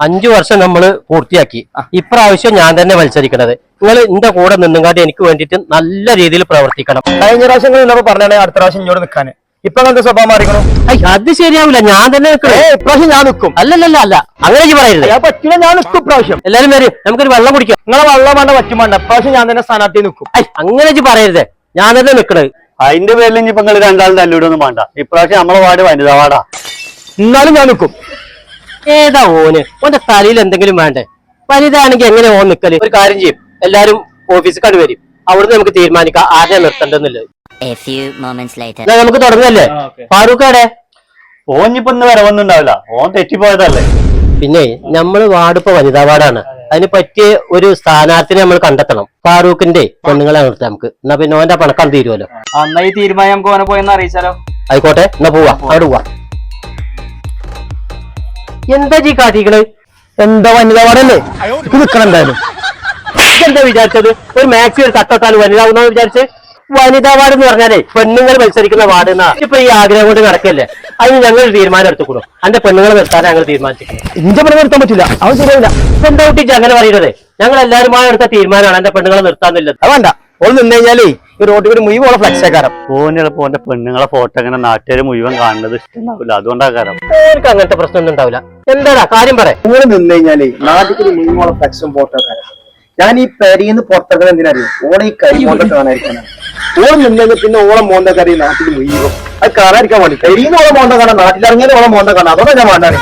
അഞ്ചു വർഷം നമ്മൾ പൂർത്തിയാക്കി. ഇപ്രാവശ്യം ഞാൻ തന്നെ മത്സരിക്കണത്. നിങ്ങൾ എന്റെ കൂടെ നിന്നുകാട്ടി എനിക്ക് വേണ്ടിയിട്ട് നല്ല രീതിയിൽ പ്രവർത്തിക്കണം. കഴിഞ്ഞ പ്രാവശ്യം നിങ്ങൾ പറഞ്ഞാണ് അടുത്ത പ്രാവശ്യം ഇങ്ങോട്ട് നിൽക്കാൻ ഇപ്പൊ എന്റെ സ്വഭാവം മാറിക്കണം? അത് ശരിയാവില്ല. ഞാൻ തന്നെ ഇപ്രാവശ്യം ഞാൻ നിൽക്കും അല്ലല്ല അല്ല. അങ്ങനെ പറയരുത്. ഞാൻ പറ്റില്ല ഞാൻ നിൽക്കും ഇപ്രാവശ്യം. എല്ലാരും വരും. നമുക്കൊരു വെള്ളം കുടിക്കാം. നിങ്ങളെ വെള്ളം വേണ്ട പറ്റും വേണ്ട. ഇപ്രാവശ്യം ഞാൻ തന്നെ സ്ഥാനാർത്ഥി നിൽക്കും അങ്ങനെ പറയരുത്. ഞാൻ തന്നെ നിൽക്കണത് അതിന്റെ പേരിൽ ഇനിയിപ്പോ നിങ്ങൾ രണ്ടാളും തല്ലിവിടൊന്നും വേണ്ട. ഇപ്രാവശ്യം നമ്മളെ വാർഡ് വനിതാ വാർഡാ. എന്നാലും ഞാൻ നിൽക്കും ഏതാ ഓന്? ഓന്റെ തലയിൽ എന്തെങ്കിലും വേണ്ടേ? വലുതാണെങ്കിൽ എങ്ങനെ ഓൻ നിക്കൽ? ഒരു കാര്യം ചെയ്യും. എല്ലാരും ഓഫീസിൽ കണ്ടു വരും. അവിടുന്ന് നമുക്ക് തീരുമാനിക്കാം ആരെ നിർത്തണ്ടെന്നുള്ളത് A few moments later. എന്നാ നമുക്ക് തുടങ്ങല്ലേ? ഫാറൂഖ് ഓൻ ഇപ്പൊ ഇന്ന് വരവൊന്നുണ്ടാവില്ല ഓൻ തെറ്റിപ്പോയതല്ലേ. പിന്നെ നമ്മൾ വാർഡിപ്പോ വനിതാ വാർഡാണ്. അതിന് പറ്റിയ ഒരു സ്ഥാനാർത്ഥിനെ നമ്മൾ കണ്ടെത്തണം. ഫാറൂഖിന്റെ പെണ്ണുങ്ങളെ നിർത്താം നമുക്ക്. എന്നാ പിന്നെ ഓന്റെ പണക്കാൻ തീരുമല്ലോ അന്നാ ഈ തീരുമാനം നമുക്ക് ഓനെ പോയെന്ന് അറിയിച്ചാലോ? ആയിക്കോട്ടെ എന്നാ പോവാ. അവിടെ പോവാ. എന്താ ജീ കാതികൾ എന്താ വനിതാ വാർഡല്ലേ? ഇത് നിൽക്കണം എന്തായാലും? എന്താ വിചാരിച്ചത്? ഒരു മാക്സി ഒരു തട്ടത്താൽ വനിതാവുന്ന വിചാരിച്ച്? വനിതാ വാർഡ് എന്ന് പറഞ്ഞാലേ പെണ്ണുങ്ങൾ മത്സരിക്കുന്ന വാർഡ് എന്നാ. ഇപ്പൊ ഈ ആഗ്രഹം കൊണ്ട് നടക്കല്ലേ? അതിന് ഞങ്ങൾ തീരുമാനം എടുത്തുകൂടും. അന്റെ പെണ്ണുങ്ങളെ നിർത്താൻ ഞങ്ങൾ തീരുമാനിച്ചിരിക്കുന്നത് ഇഞ്ച പണി നിർത്താൻ പറ്റില്ല. അവൻ ശരിയാവില്ല. എന്താ കുട്ടി അങ്ങനെ പറയുന്നത്? ഞങ്ങൾ എല്ലാവരുമായി എടുത്ത തീരുമാനമാണ് എന്റെ പെണ്ണുങ്ങളെ നിർത്താന്നില്ലത് അത് വേണ്ട. ഓൾ നിന്ന് കഴിഞ്ഞാലേ ഈ റോഡിൽ കൂടി മുഴുവൻ ഫ്ലക്സ് ആക്കാരം. ഓനിളപ്പോ ഓന്റെ പെണ്ണുങ്ങളെ ഫോട്ടോ ഇങ്ങനെ നാട്ടുകാർ മുഴുവൻ കാണുന്നത് ഇഷ്ടമുണ്ടാവില്ല അതുകൊണ്ടാകാരം എനിക്ക് അങ്ങനത്തെ പ്രശ്നമൊന്നും ഉണ്ടാവില്ല. എന്താടാ? കാര്യം പറ. നിങ്ങൾ നിന്ന് കഴിഞ്ഞാൽ നാട്ടിൽ മുഴുവൻ ഫ്ലക്സും ഫോട്ടോ ഞാൻ ഈ പെരിന്ന് പുറത്തേക്കാൻ എന്തിനറിയും ഓളെ ഈ കൈ മോന്ത കാണാതിരിക്കാനാണ് ഓളെ നിന്നെങ്കിൽ പിന്നെ ഓളെ മോന്ത കറി നാട്ടിൽ മുഴുവൻ. അത് കാണാതിരിക്കാൻ വേണ്ടി. പെരിന്ന് ഓളെ മോന്ത കാണാൻ നാട്ടിലിറങ്ങിയത് ഓളെ മോന്ത കാണാം. അതോടെ ഞാൻ വേണ്ടാണ്